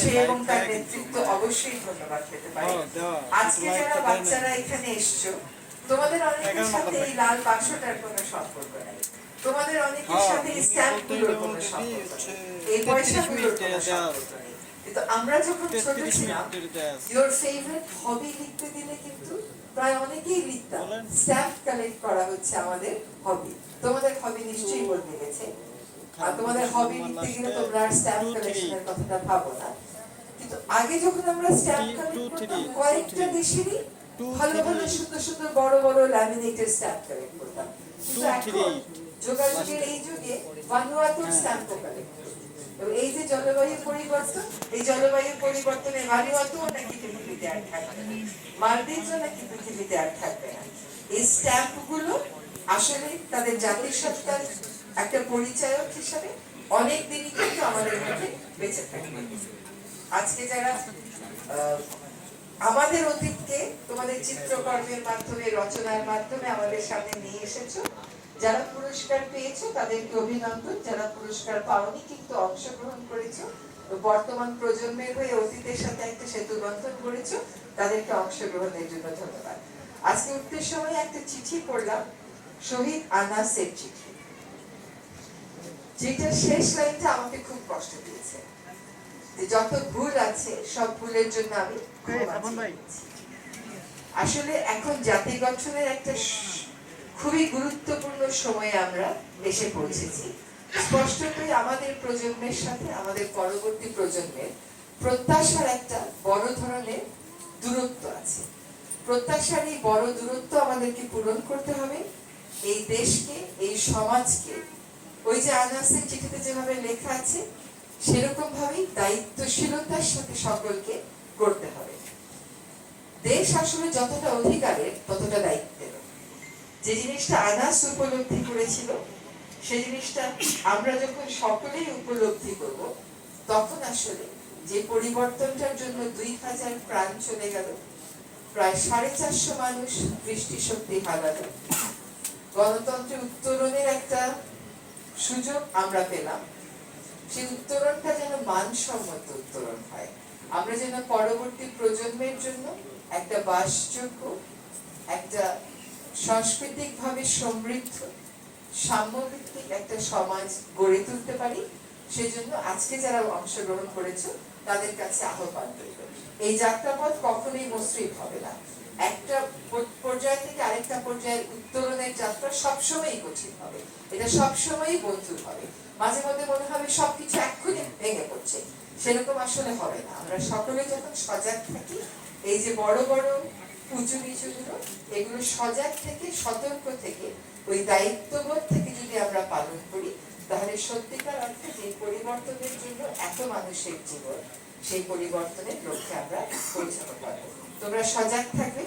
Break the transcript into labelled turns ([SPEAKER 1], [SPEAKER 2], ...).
[SPEAKER 1] সে এবং তার নেতৃত্ব অবশ্যই ধন্যবাদ পেতে পারে। আজকে যারা বাচ্চারা এখানে এসছো তোমাদের অনেকের সাথে এই লাল বাক্সটার কোনো সম্পর্ক নাই। তোমাদের অনেকের সাথে এই স্ট্যাম্পগুলোর কোনো সম্পর্ক এই পয়সাগুলোর কোনো সম্পর্ক নেই। কিন্তু আমরা যখন ছোট ছিলাম ইওর ফেভারিট হবি লিখতে দিলে কিন্তু প্রায় অনেকেই লিখতাম। স্ট্যাম্প কালেক্ট করা হচ্ছে আমাদের হবি তোমাদের আর তোমাদের হবি লিখতে গেলে তোমরা আর স্ট্যাম্প কালেকশনের কথাটা ভাবো না। কিন্তু আগে যখন আমরা স্ট্যাম্প কালেক্ট করতাম কয়েকটা দেশেরই ভালো ভালো সুন্দর সুন্দর বড় বড় ল্যামিনেটেড স্ট্যাম্প কালেক্ট করতাম। কিন্তু এখন যোগাযোগের এই যুগে ভানুয়াতুর। স্ট্যাম্প কালেক্ট এবং এই যে জলবায়ু পরিবর্তন এই জলবায়ু পরিবর্তনে ভানুয়াতুও নাকি পৃথিবীতে আর থাকবে না। মালদ্বীপও নাকি পৃথিবীতে আর থাকবে না। এই স্ট্যাম্পগুলো আসলে তাদের জাতির সত্তার একটা পরিচায়ক হিসাবে অনেক দিনই কিন্তু আমাদের মধ্যে বেঁচে থাকবে আজকে যারা আমাদের অতীতকে তোমাদের চিত্রকর্মের মাধ্যমে, রচনার মাধ্যমে আমাদের সামনে নিয়ে এসেছ, যারা পুরস্কার পেয়েছ, তাদেরকে অভিনন্দন। যারা পুরস্কার পাওনি কিন্তু অংশগ্রহণ করেছ। বর্তমান প্রজন্মের হয়ে অতীতের সাথে একটা সেতু বন্ধন করেছ, তাদেরকে অংশগ্রহণের জন্য ধন্যবাদ। আজকে উঠতে সময় একটা চিঠি পড়লাম, শহীদ আনাসের চিঠি। যেটা শেষ লাইনটা আমাকে খুব কষ্ট দিয়েছে। যে যত ভুল আছে সব ভুলের জন্য আমি আসলে এখন জাতি গঠনের একটা খুবই গুরুত্বপূর্ণ সময়ে আমরা এসে পৌঁছেছি। স্পষ্টতই আমাদের প্রজন্মের সাথে আমাদের পরবর্তী প্রজন্মের প্রত্যাশার একটা বড় ধরনের দূরত্ব আছে। প্রত্যাশার এই বড় দূরত্ব আমাদেরকে পূরণ করতে হবে। এই দেশকে এই সমাজকে ওই যে আনাসের চিঠিতে যেভাবে লেখা আছে, সেরকম ভাবেই দায়িত্বশীলতার সাথে সকলকে করতে হবে। দেশ আসলে যতটা অধিকারের, ততটা দায়িত্বের। যে জিনিসটা আনাস উপলব্ধি করেছিল, সে জিনিসটা আমরা যখন সকলেই উপলব্ধি করব, তখন আসলে যে পরিবর্তনটার জন্য দুই হাজার প্রাণ চলে গেল, প্রায় সাড়ে চারশো মানুষ দৃষ্টিশক্তি হারালো। গণতন্ত্রের উত্তরণের একটা সুযোগ আমরা পেলাম। সেই উত্তরণটা যেন মানসম্মত উত্তরণ হয়। আমরা যেন পরবর্তী প্রজন্মের জন্য একটা বাসযোগ্য, একটা সাংস্কৃতিক ভাবে সমৃদ্ধ, সাম্যভিত্তিক একটা সমাজ গড়ে তুলতে পারি। সেজন্য আজকে যারা অংশগ্রহণ করেছ, তাদের কাছে আহ্বান এই যাত্রাপথ কখনোই মসৃণ হবে না। একটা পর্যায় থেকে আরেকটা পর্যায়ের উত্তরণের যাত্রা সবসময়ই কঠিন হবে। এটা সবসময়ই বন্ধুর হবে। মাঝে মধ্যে মনে হবে সবকিছু এক্ষুনি ভেঙে পড়ছে। সেরকম আসলে হবে না। আমরা সকলে যখন সজাগ থাকি, এই যে বড় বড় উঁচু নিচুগুলো এগুলো সজাগ থেকে, সতর্ক থেকে, ওই দায়িত্ববোধ থেকে যদি আমরা পালন করি, তাহলে সত্যিকার অর্থে যে পরিবর্তনের জন্য এত মানুষের জীবন, সেই পরিবর্তনের লক্ষ্যে আমরা পৌঁছাতে পারব। তোমরা সজাগ থাকবে।